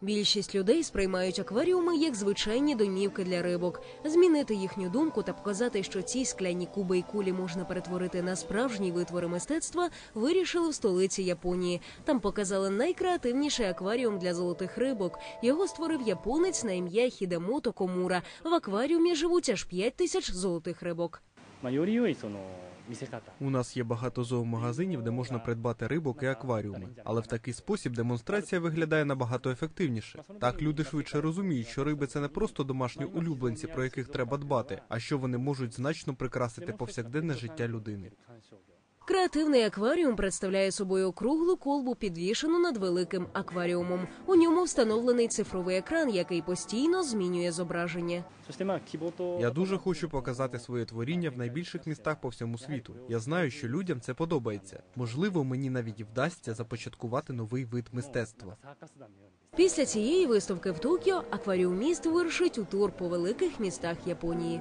Більшість людей сприймають акваріуми як звичайні домівки для рибок. Змінити їхню думку та показати, що ці скляні куби і кулі можна перетворити на справжні витвори мистецтва, вирішили в столиці Японії. Там показали найкреативніший акваріум для золотих рибок. Його створив японець на ім'я Хідемото Комура. В акваріумі живуть аж 5 тисяч золотих рибок. У нас є багато зоомагазинів, де можна придбати рибок і акваріуми, але в такий спосіб демонстрація виглядає набагато ефективніше. Так люди швидше розуміють, що риби це не просто домашні улюбленці, про яких треба дбати, а що вони можуть значно прикрасити повсякденне життя людини. Креативний акваріум представляє собою круглу колбу, підвішену над великим акваріумом. У ньому встановлений цифровий екран, який постійно змінює зображення. Я дуже хочу показати своє творіння в найбільших містах по всьому світу. Я знаю, що людям це подобається. Можливо, мені навіть вдасться започаткувати новий вид мистецтва. Після цієї виставки в Токіо акваріуміст вирушить у тур по великих містах Японії.